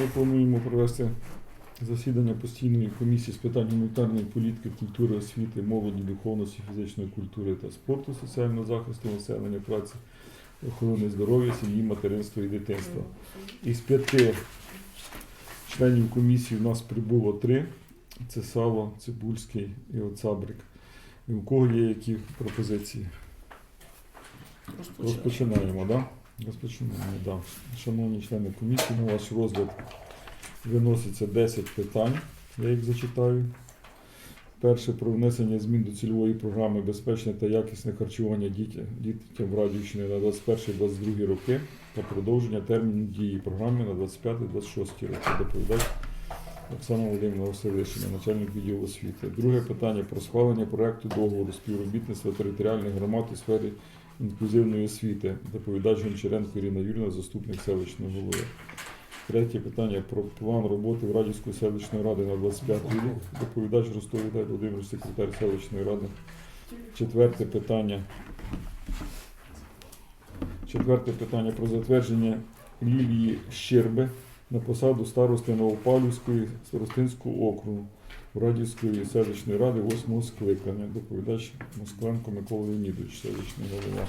ми плануємо провести засідання постійної комісії з питань гуманітарної політики, культури, освіти, молоді, духовності, фізичної культури та спорту, соціального захисту населення, праці, охорони здоров'я, сім'ї, материнства і дитинства. Із п'яти членів комісії в нас прибуло три. Це Сало, Цибульський і Оцабрик. І у кого є які пропозиції? Розпочинаємо, да? Розпочинаємо, да. Шановні члени комісії, на ваш розгляд виноситься 10 питань. Я їх зачитаю. Перше про внесення змін до цільової програми безпечне та якісне харчування дітям Радівщини на 21-22 роки та продовження терміну дії програми на 25-26 роки. Доповідач Оксана Володимирівна Василишина, начальник відділу освіти. Друге питання про схвалення проекту договору співробітництва територіальних громад у сфері інклюзивної освіти. Доповідач Гончаренко Ірина Юрівна, заступник селищного голови. Третє питання про план роботи в Радівської селищної ради на 25 рік. Доповідач Ростов Віталій Володимирович, секретар селищної ради. Четверте питання. Четверте питання про затвердження Лілії Щерби на посаду старости Новопавлівської старостинського округу Радівської селищної ради 8 скликання. Доповідач Москаленко Микола Леонідович, селищний голова.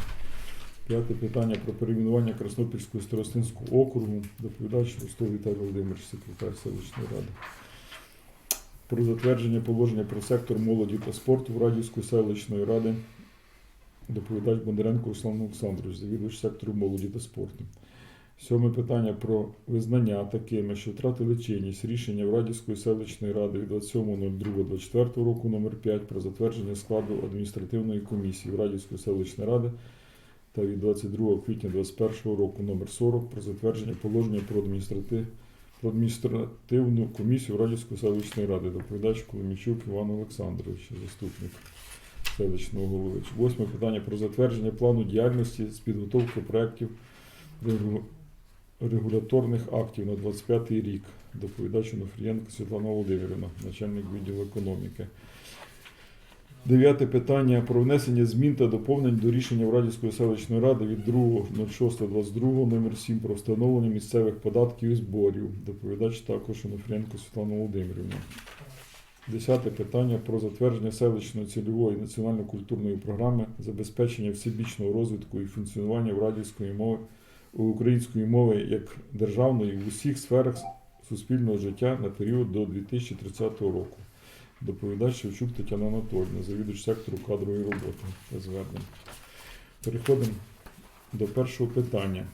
П'яте питання про перейменування Краснопільського старостинського округу. Доповідач Ростов Віталій Володимирович, секретар селищної ради. Про затвердження положення про сектор молоді та спорту в Радівської селищної ради. Доповідач Бондаренко Руслан Олександрович, завідувач сектору молоді та спорту. Сьоме питання про визнання такими, що втратили чинність рішення в Радівської селищної ради від 27.02.24 року номер 5 про затвердження складу адміністративної комісії в Радівської селищної ради та від 22 квітня 2021 року номер 40 про затвердження положення про адміністратив... про адміністративну комісію Радівської селищної ради. Доповідач Коломійчук Іван Олександрович, заступник селищного голови. Восьме питання про затвердження плану діяльності з підготовки проєктів регуляторних актів на 25 рік. Доповідач Онуфрієнко Світлана Володимирівна, начальник відділу економіки. Дев'яте питання про внесення змін та доповнень до рішення Врадівської селищної ради від 2.06.22 номер 7 про встановлення місцевих податків і зборів. Доповідач також Онуфрієнко Світлана Володимирівна. Десяте питання про затвердження селищної цільової національно-культурної програми забезпечення всебічного розвитку і функціонування врадівської мови української мови як державної в усіх сферах суспільного життя на період до 2030 року. Доповідач Шевчук Тетяна Анатольовна, завідувач сектору кадрової роботи та. Переходимо до першого питання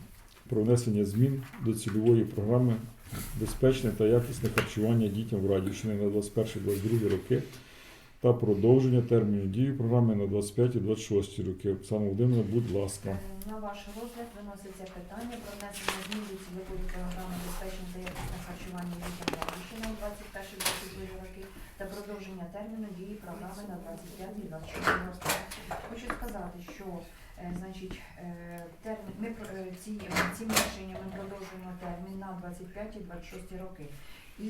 про внесення змін до цільової програми безпечне та якісне харчування дітям в Радівщини на 21-22 роки та продовження терміну дії програми на 25-26 роки. Оксана Володимирівна, будь ласка. Е, На ваш розгляд виноситься питання про внесення змін до цільової програми безпечне та якісне харчування дітям Радівщини у 21-22 роки та продовження терміну дії програми на 25-26 роки. Хочу сказати, що е, значить, е, термін, ми ці, цим рішенням ми продовжуємо термін на 25-26 роки. І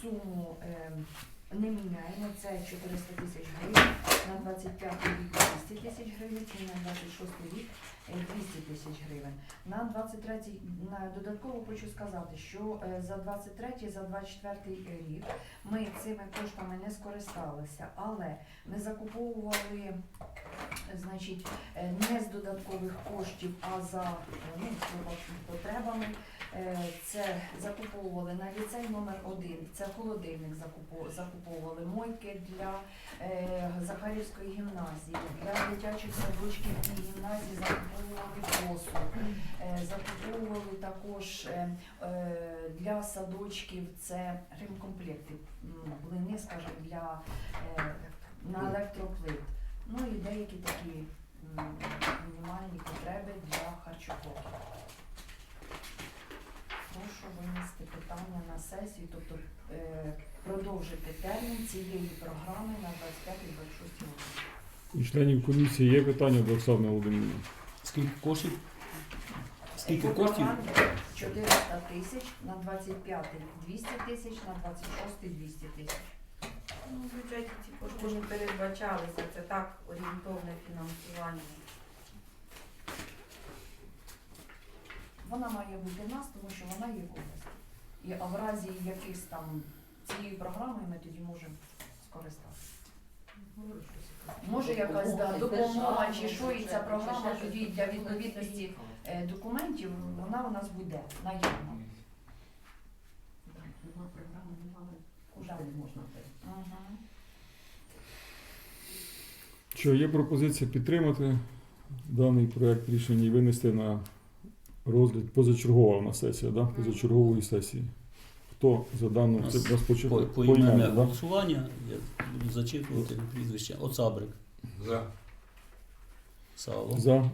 суму не міняємо, це 400 тисяч гривень, на 25 рік 200 тисяч гривень і на 26 рік е, 200 тисяч гривень. На 23 на додатково хочу сказати, що е, за 23 за 24 рік ми цими коштами не скористалися, але ми закуповували значить, е, не з додаткових коштів, а за е, ну, потребами. Е, Це закуповували на ліцей номер 1 це холодильник закупо- закуповували, мойки для е, Захарівської гімназії, для дитячих садочків і гімназії закуповували посуд, Е, закуповували також для садочків це ремкомплекти, блини, скажімо, для на електроплит. Ну і деякі такі мінімальні потреби для харчоблоків. Прошу винести питання на сесію, тобто е, продовжити термін цієї програми на 25-26 роки. У членів комісії є питання до Оксани Володимирівни? Скільки коштів? Скільки коштів? програмі 400 тисяч, на 25 200 тисяч, на 26 200 тисяч. Ну, в бюджеті ці кошти не передбачалися, це так орієнтовне фінансування. Вона має бути нас, тому що вона є в області. І а в разі якихось там цієї програми ми тоді можемо скористатися. Може якась да, допомога чи що, і ця програма тоді для відповідності е, документів, вона у нас буде наявна. Нема програми, немає кошти, не можна. Мгм. Що є пропозиція підтримати даний проект рішення і винести на розгляд позачергова на сесія, да? позачергової сесії. Хто за дану це нас По, поіменне голосування, я буду зачитувати прізвище. Оцабрик, За. Сало, За.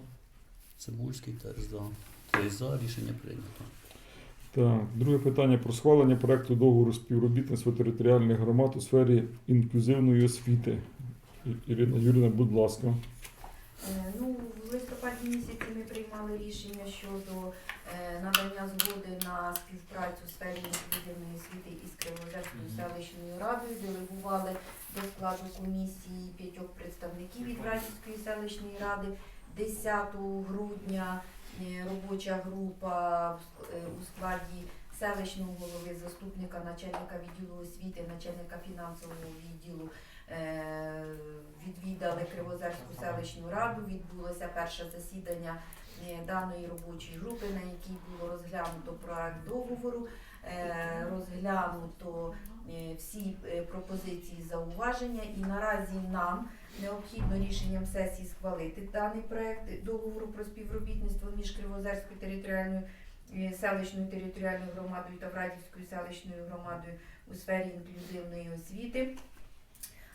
Цибульський теж за. Три за, рішення прийнято. Так, друге питання про схвалення проекту договору співробітництва територіальних громад у сфері інклюзивної освіти. Ірина Юрійовна, будь ласка. Е, Ну, в листопаді місяці ми приймали рішення щодо е, надання згоди на співпрацю в сфері інклюзивної освіти із Кривозерською селищною радою. Делегували до складу комісії п'ятьох представників від Радівської селищної ради. 10 грудня е, робоча група у складі селищного голови, заступника начальника відділу освіти, начальника фінансового відділу відвідали Кривозерську селищну раду. Відбулося перше засідання е, даної робочої групи, на якій було розглянуто проект договору, е, розглянуто е, всі е, пропозиції зауваження, і наразі нам необхідно рішенням сесії схвалити даний проект договору про співробітництво між Кривозерською територіальною е, селищною територіальною громадою та Врадівською селищною громадою у сфері інклюзивної освіти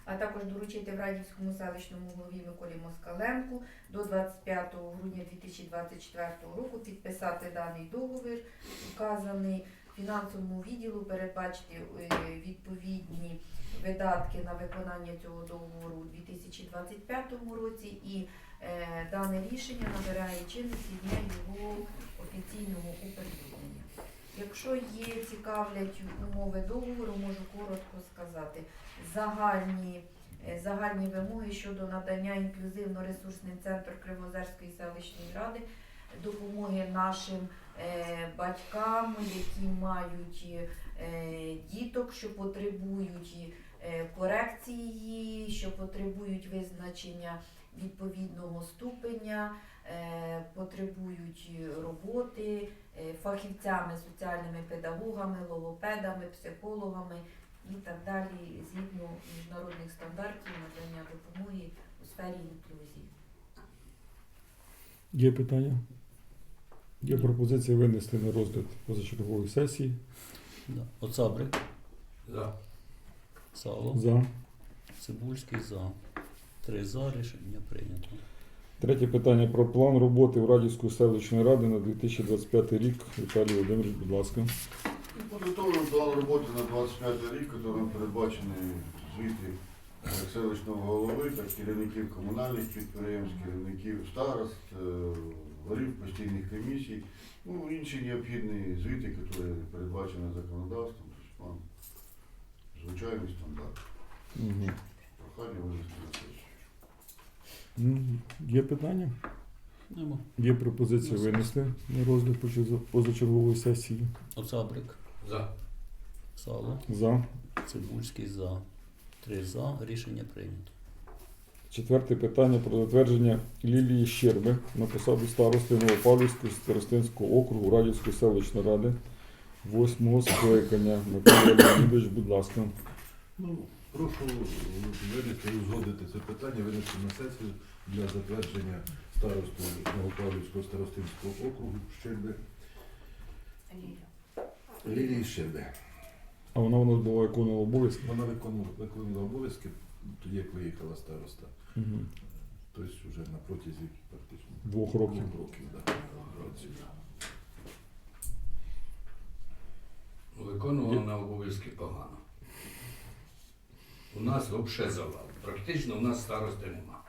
а також доручити в Радівському селищному голові Миколі Москаленку до 25 грудня 2024 року підписати даний договір, указаний фінансовому відділу, передбачити е, відповідні видатки на виконання цього договору у 2025 році і е, дане рішення набирає чинності дня його офіційного оприлюднення. Якщо є цікавлять умови договору, можу коротко сказати. Загальні, е, загальні вимоги щодо надання інклюзивно-ресурсним центром Кривозерської селищної ради допомоги нашим е, батькам, які мають е, діток, що потребують корекції, що потребують визначення відповідного ступеня, потребують роботи е, фахівцями, соціальними педагогами, логопедами, психологами і так далі, згідно міжнародних стандартів надання допомоги у сфері інклюзії. Є питання? Є пропозиція винести на розгляд позачергової сесії. Да. Оцабрик, За. Сало, За. Цибульський за. Три за, рішення прийнято. Третє питання про план роботи в Радівської селищної ради на 2025 рік. Віталій Володимирович, будь ласка. Підготовлений план роботи на 25 рік, який передбачений звіти як селищного голови, так і керівників комунальних підприємств, керівників старост, е, голів постійних комісій, ну, інші необхідні звіти, які передбачені законодавством, тобто план звичайний стандарт. Угу. Прохання винести на. Є питання? Нема. Є пропозиція винести на розгляд позачергової сесії. Оцабрик, За. Сало, За. Цибульський за. Три за, рішення прийнято. Четверте питання про затвердження Лілії Щерби на посаду старости Новопавлівського старостинського округу Радівської селищної ради восьмого скликання. Микола Леонідович, будь ласка. Прошу винести і узгодити це питання, винести на сесію для затвердження старосту Новопавлівського старостинського округу Щерби. Лілії Щерби. А вона у нас була виконувала обов'язки. Вона виконувала, виконувала обов'язки тоді, як виїхала староста. Угу. Тобто вже на протязі практично Двох років. двох років. Да, працює. Виконувала на обов'язки погано. У нас взагалі завал. Практично у нас старости нема.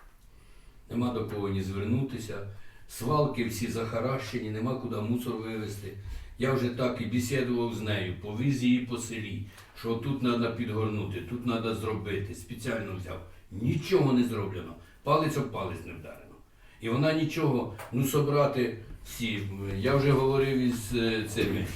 Нема до кого ні звернутися. Свалки всі захаращені, нема куди мусор вивезти. Я вже так і бесідував з нею, повіз її по селі, що тут треба підгорнути, тут треба зробити. Спеціально взяв. Нічого не зроблено. Палець об палець не вдарено. І вона нічого, ну собрати всі. Я вже говорив із е, цими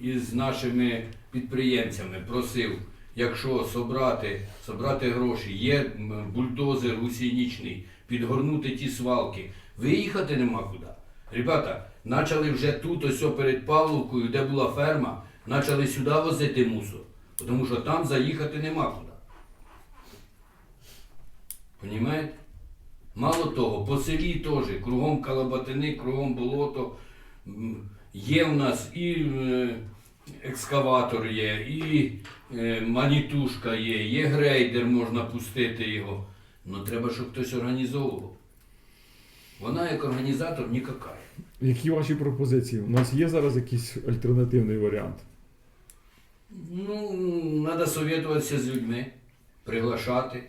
із нашими підприємцями, просив, якщо собрати, собрати гроші, є бульдозер гусінічний, підгорнути ті свалки, виїхати нема куди. Ребята, почали вже тут, ось перед Павловкою, де була ферма, почали сюди возити мусор, тому що там заїхати нема куди. Понімаєте? Мало того, по селі теж, кругом калабатини, кругом болото. Є в нас і е, екскаватор є, і е, манітушка є, є грейдер, можна пустити його. Ну треба, щоб хтось організовував. Вона як організатор нікакая. Які ваші пропозиції? У нас є зараз якийсь альтернативний варіант? Ну, треба совєтуватися з людьми, приглашати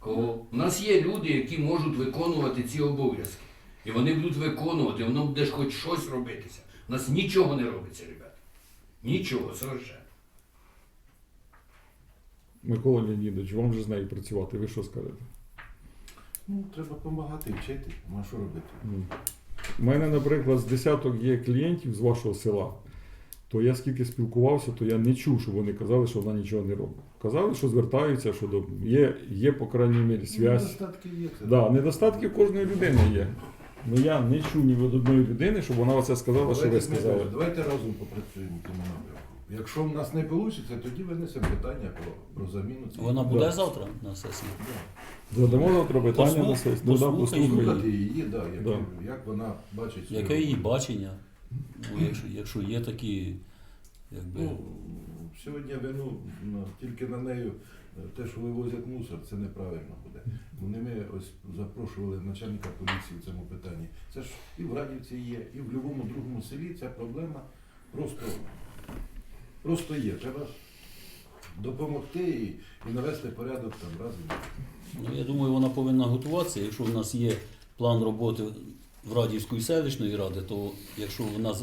кого. У нас є люди, які можуть виконувати ці обов'язки. І вони будуть виконувати, воно буде ж хоч щось робитися. У нас нічого не робиться, ребята. Нічого, совершенно. Микола Леонідович, вам же з нею працювати, ви що скажете? Ну, треба допомагати, вчити. Ну, а що робити? У мене, наприклад, з десяток є клієнтів з вашого села. То я скільки спілкувався, то я не чув, що вони казали, що вона нічого не робить. Казали, що звертаються, що до... є, є, по крайній мірі, Ну, зв'язь. Недостатки є. Це Да, недостатки кожної людини є. Ну я не чув ні від одної людини, щоб вона оце сказала, що ви сказали. Давайте разом попрацюємо в цьому напрямку. Якщо в нас не вийде, тоді винесемо питання про, про заміну. цієї- Вона буде Да. завтра на сесії. Да. Задамо завтра питання Послух- на сесію. Ну, да, послухай, послухай. Слухати її, да, як, Да. як вона бачить своє Яке її бачення? Ну, якщо, якщо є такі, якби. Ну, сьогодні вину ну, тільки на нею те, що вивозять мусор, це неправильно буде. Вони ми ось запрошували начальника поліції в цьому питанні. Це ж і в Радівці є, і в будь-якому другому селі ця проблема просто, просто є. Треба допомогти і, і навести порядок там разом. Ну, я думаю, вона повинна готуватися. Якщо в нас є план роботи в Радівської селищної ради, то якщо вона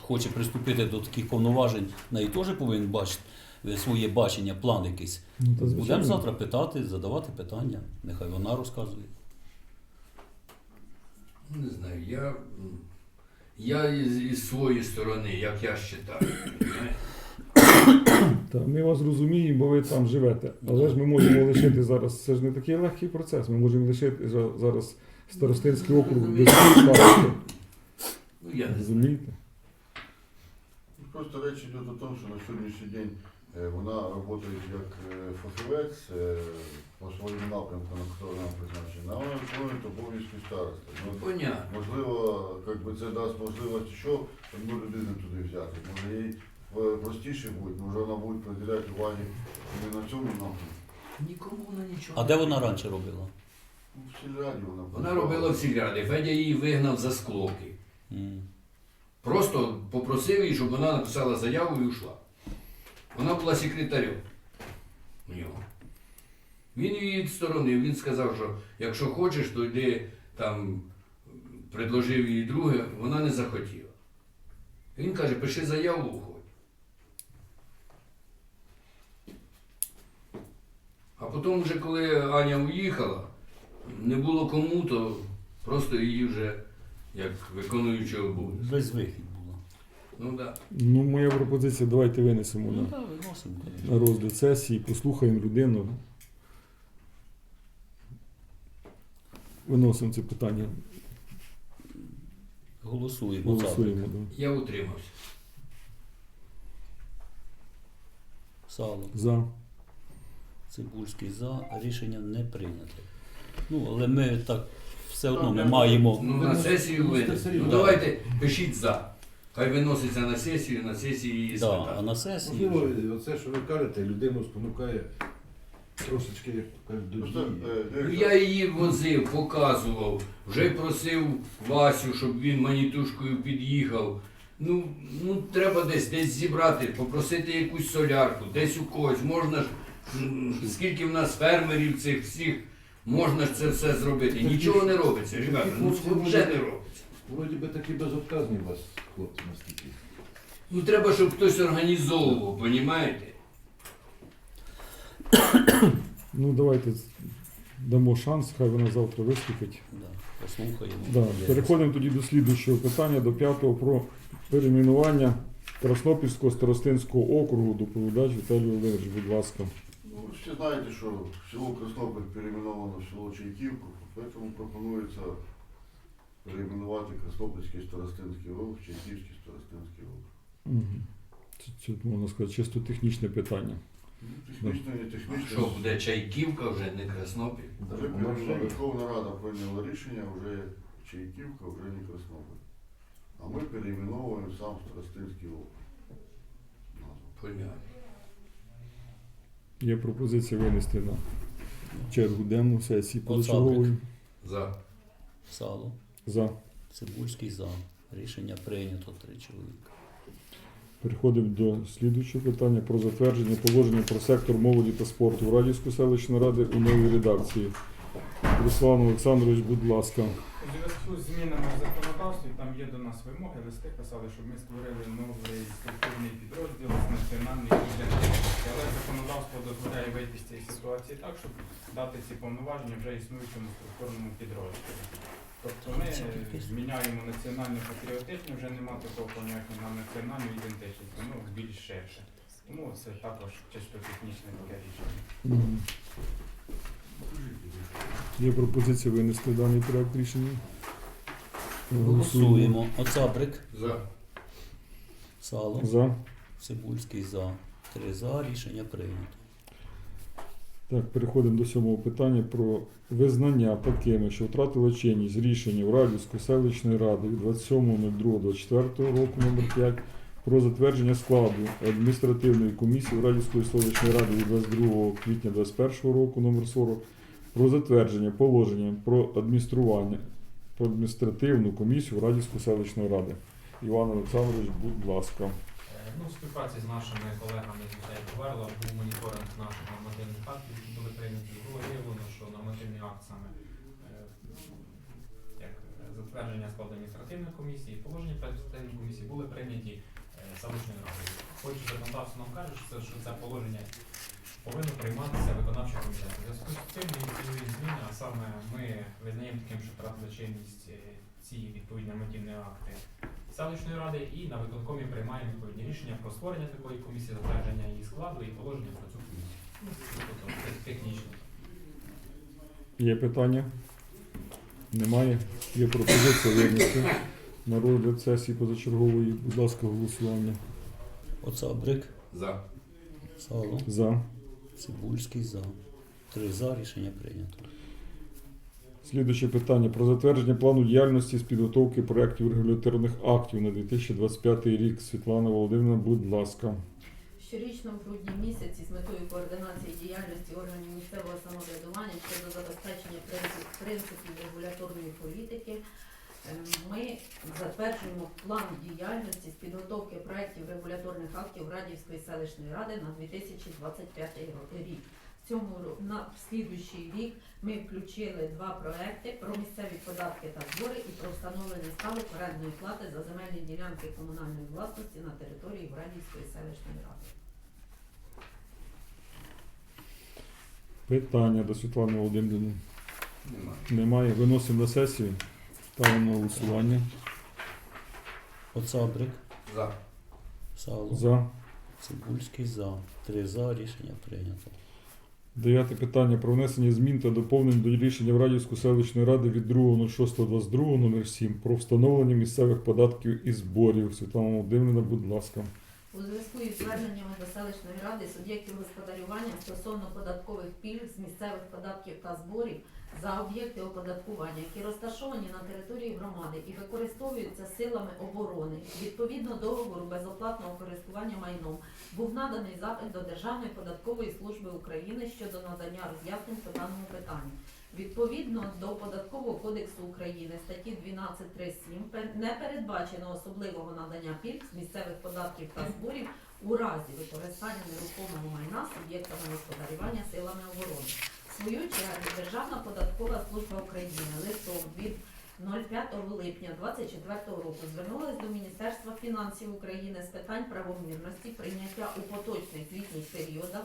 хоче приступити до таких повноважень, в неї теж повинен бачити своє бачення, план якийсь. Ну. Будемо завтра питати, задавати питання. Нехай вона розказує. Не знаю, я, я із, із своєї сторони, як я вважаю. Та, ми вас розуміємо, бо ви там живете. Але ж ми можемо лишити зараз. Це ж не такий легкий процес. Ми можемо лишити зараз старостинський округ без старости. Ну, я не знаю. Розумієте? Просто речь йде о тому, що на сьогоднішній день е, вона працює як е, фахівець е, по своєму напрямку, на який вона призначена, а вона виконує обов'язки старости. Ну, Понятно. Можливо, как би це дасть можливість що одну людину туди взяти. Може їй е, простіше буде, може вона буде приділяти уваги не на цьому напрямку. Нікому вона нічого. А де вона робила. раніше робила? В сільраді вона Вона робила в сільраді. Федя її вигнав за склоки. М. Просто попросив її, щоб вона написала заяву і ушла. Вона була секретарем у нього. Він її відсторонив, він сказав, що якщо хочеш, то йди там, предложив їй друге, вона не захотіла. Він каже, пиши заяву, уходь. А потім, вже коли Аня уїхала, не було кому, то просто її вже як виконуючого обов'язок. Безвихідь була. Ну так. Ну, моя пропозиція, давайте винесемо Ну на, так, виносимо. на розгляд сесії, послухаємо людину. Виносимо це питання. Голосуємо. Голосуємо. Да. Я утримався. Сало. За. Цибульський за. Рішення не прийнято. Ну, але ми так все одно ми маємо. Ну, на сесію Ну, Ну давайте пишіть за. Хай виноситься на сесію, на сесії її Да, а спитати. на сесії. Можливо, вже- оце, що ви кажете, людину спонукає трошечки, як кажуть, до Просто, дії. е, Ну, дивіться, я її возив, показував, вже просив Васю, щоб він манітушкою під'їхав. Ну, ну треба десь десь зібрати, попросити якусь солярку, десь у когось. Можна ж, м, скільки в нас фермерів цих всіх, можна ж це все зробити. Нічого не робиться, ребята, ну вже не робиться. Вроді би такі безотказні у вас, хлопці, наскільки. Ну треба, щоб хтось організовував, понімаєте? Ну, давайте з- дамо шанс, хай вона завтра виступить. Да, послухаємо. Да. Переходимо тоді до слідуючого питання, до п'ятого про перейменування Краснопільського старостинського округу. Доповідач Віталій Володимирович, будь ласка. Ну, всі знаєте, що село Краснопіль перейменовано в село Чайківку, тому пропонується перейменувати Краснопільський старостинський округ, Чайківський старостинський округ. Угу. Це, це можна сказати чисто технічне питання. Ну, Технічно, не технічно. Що буде Чайківка вже не Краснопіль? Вже перейменована Верховна Рада прийняла рішення, вже Чайківка, вже не Краснопіль. А ми перейменовуємо сам старостинський округ. Назву. Понятно. Є пропозиція винести на чергу денну сесії позачергової. За. Сало. За. Цибульський за. Рішення прийнято три чоловіка. Переходимо до слідуючого питання про затвердження положення про сектор молоді та спорту Радівської селищної ради у новій редакції. Руслан Олександрович, будь ласка. У зв'язку з змінами в законодавстві там є до нас вимоги, листи писали, щоб ми створили новий структурний підрозділ з національної ідентичності. Але законодавство дозволяє вийти з цієї ситуації так, щоб дати ці повноваження вже існуючому структурному підрозділі. Тобто ми зміняємо національно патріотичне, вже нема такого поняття на національну ідентичність, воно більш ширше. Тому це також чисто технічне таке рішення. Є пропозиція винести даний проект рішення. Голосуємо. Оцаприк. За. Сало. За. Цибульський за. Три за. Рішення прийнято. Так, переходимо до сьомого питання про визнання такими, що втратили чинність рішення в Радівської селищної ради від 27.02.24 року номер 5 про затвердження складу адміністративної комісії Радівської селищної ради від 22 квітня 2021 року номер 40 про затвердження положення про адміністрування про адміністративну комісію Радівської селищної ради. Іван Олександрович, будь ласка. Е, Ну, в співпраці з нашими колегами з дітей Поверла був моніторинг наших нормативних актів, які були прийняті. Було виявлено, що нормативний акт саме е, як е, затвердження складу адміністративної комісії, положення про адміністративну комісію були прийняті е, селищною радою. Хоч законодавство нам каже, що це, що це положення повинно прийматися виконавчим комітетом. Зв'язку з цим ми зміни, а саме ми визнаємо таким, що втратили чинність ці відповідні нормативні акти селищної ради і на виконкомі приймаємо відповідні рішення про створення такої комісії, затвердження її складу і положення про цю комісію. Ну, тобто це технічно. Є питання? Немає. Є пропозиція винести на розгляд сесії позачергової. Будь ласка, голосування. Оцаприк. За. Сало. За. Цибульський за. Три за. Рішення прийнято. Слідуюче питання про затвердження плану діяльності з підготовки проєктів регуляторних актів на 2025 рік. Світлана Володимирівна, будь ласка. Щорічно в грудні місяці з метою координації діяльності органів місцевого самоврядування щодо забезпечення принципів регуляторної політики е, ми затверджуємо план діяльності з підготовки проєктів регуляторних актів Радівської селищної ради на 2025 рік. В цьому на в слідуючий рік ми включили два проекти про місцеві податки та збори і про встановлення ставок орендної плати за земельні ділянки комунальної власності на території Радівської селищної ради. Питання до Світлани Володимирівни. Немає. Немає. Виносимо на сесію. Ставимо на голосування. Оцаприк. За. Сало. За. Цибульський за. Три за. Рішення прийнято. Дев'яте питання про внесення змін та доповнень до рішення в радівську селищної ради від 2.06.22 номер 7 про встановлення місцевих податків і зборів. Світлана Володимирівна, будь ласка. У зв'язку із зверненнями до селищної ради суб'єктів господарювання стосовно податкових пільг з місцевих податків та зборів за об'єкти оподаткування, які розташовані на території громади і використовуються силами оборони, відповідно договору безоплатного користування майном, був наданий запит до Державної податкової служби України щодо надання роз'яснень по даному питанню. Відповідно до Податкового кодексу України статті 12.3.7 пе- не передбачено особливого надання пільг з місцевих податків та зборів у разі використання нерухомого майна суб'єктами господарювання силами оборони. Свою чергу Державна податкова служба України листом від 05 липня 2024 року звернулась до Міністерства фінансів України з питань правомірності прийняття у поточних звітніх періодах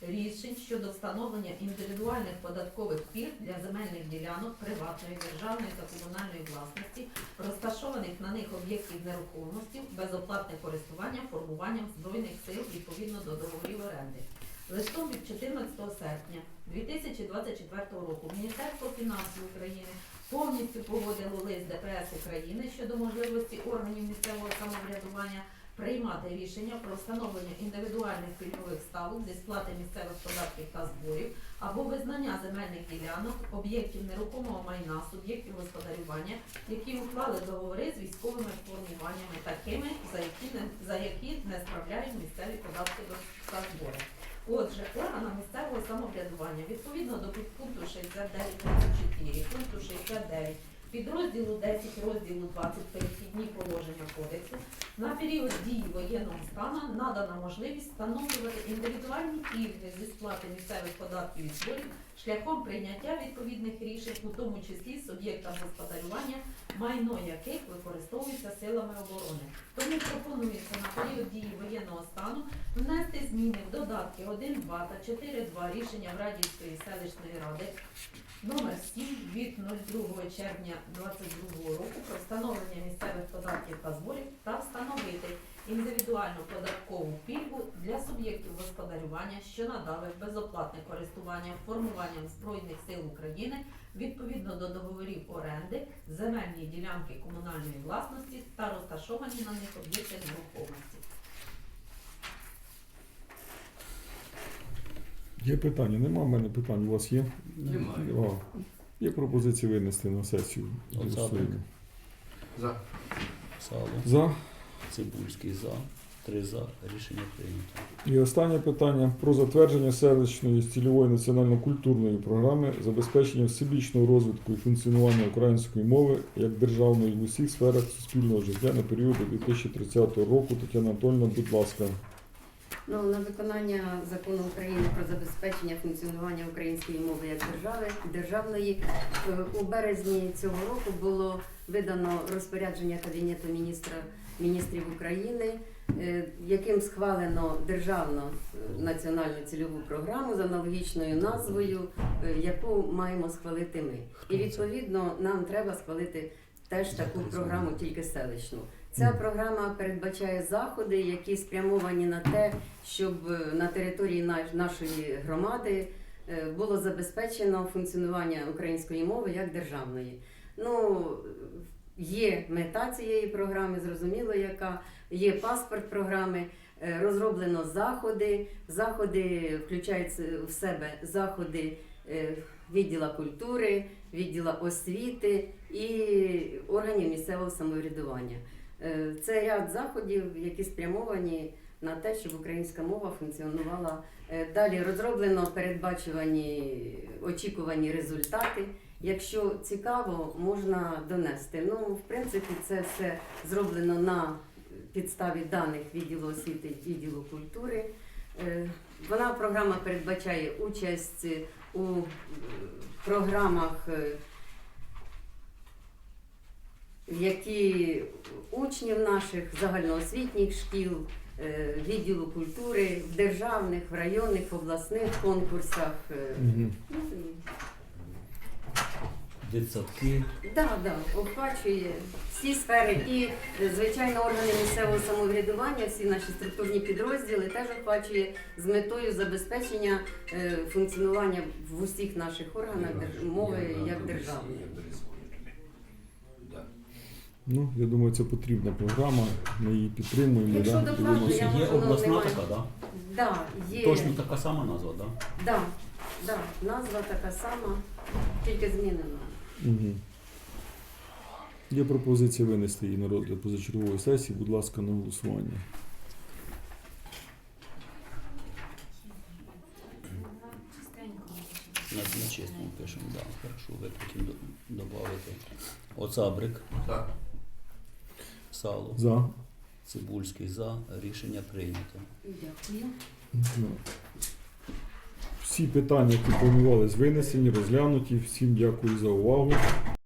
рішень щодо встановлення індивідуальних податкових пільг для земельних ділянок приватної, державної та комунальної власності, розташованих на них об'єктів нерухомості, безоплатне користування формуванням збройних сил відповідно до договорів оренди. Листом від 14 серпня 2024 року Міністерство фінансів України повністю погодило лист ДПС України щодо можливості органів місцевого самоврядування приймати рішення про встановлення індивідуальних пільгових ставок зі сплати місцевих податків та зборів або визнання земельних ділянок, об'єктів нерухомого майна, суб'єктів господарювання, які уклали договори з військовими формуваннями, такими, за які не за які не справляють місцеві податки та збори. Отже, органам місцевого самоврядування відповідно до підпункту 69.34, пункту 69, підрозділу 10 розділу 20 перехідні положення кодексу на період дії воєнного стану надана можливість встановлювати індивідуальні пільги зі сплати місцевих податків і зборів шляхом прийняття відповідних рішень, у тому числі суб'єктам господарювання, майно яких використовується силами оборони. Тому пропонується на період дії воєнного стану внести зміни в додатки 1, 2 та 4.2 рішення Радівської селищної ради номер 7 від 02 червня 2022 року про встановлення місцевих податків та зборів та встановити індивідуальну податкову пільгу для суб'єктів господарювання, що надали безоплатне користування формуванням Збройних сил України відповідно до договорів оренди, земельні ділянки комунальної власності та розташовані на них об'єкти нерухомості. Є питання? Нема в мене питань. У вас є? Немає. А, Є пропозиція винести на сесію. Олександр. Голосуємо. За. Сало, За. Цибульський за, три за, рішення прийнято. І останнє питання про затвердження селищної цільової національно-культурної програми забезпечення всебічного розвитку і функціонування української мови як державної в усіх сферах суспільного життя на період до 2030 року. Тетяна Анатольовна, будь ласка. Ну, на виконання закону України про забезпечення функціонування української мови як держави державної е, у березні цього року було видано розпорядження Кабінету міністра міністрів України, е, яким схвалено державну е, національну цільову програму з аналогічною назвою, е, яку маємо схвалити ми. І відповідно нам треба схвалити теж таку програму, тільки селищну. Ця програма передбачає заходи, які спрямовані на те, щоб на території нашої громади було забезпечено функціонування української мови як державної. Ну, є мета цієї програми, зрозуміло, яка є паспорт програми. е, Розроблено заходи. Заходи включають в себе заходи е, відділа культури, відділа освіти і органів місцевого самоврядування. Е, Це ряд заходів, які спрямовані на те, щоб українська мова функціонувала. Далі розроблено передбачувані очікувані результати. Якщо цікаво, можна донести. Ну, в принципі, це все зроблено на підставі даних відділу освіти і відділу культури. Е, Вона програма передбачає участь у е, програмах е, які учнів наших загальноосвітніх шкіл, відділу культури, в державних, в районних, обласних конкурсах. Дитсадки, Да, да, охвачує всі сфери і, звичайно, органи місцевого самоврядування, всі наші структурні підрозділи теж охвачує з метою забезпечення е, функціонування в усіх наших органах мови як державної. Ну, я думаю, це потрібна програма. Ми її підтримуємо. Якщо да, докладно, я є можу, обласна така, да? Да, є. Точно така сама назва, да? Да, да, назва така сама, тільки змінена. Угу. Є пропозиція винести її на розгляд позачергової сесії. Будь ласка, на голосування. На, на чесному пишемо, да. Хорошо, ви потім до- добавите. Оцабрик, Так. сало, За. Цибульський за, рішення прийнято. Дякую. Ну, Всі питання, які планувались винесені, розглянуті. Всім дякую за увагу.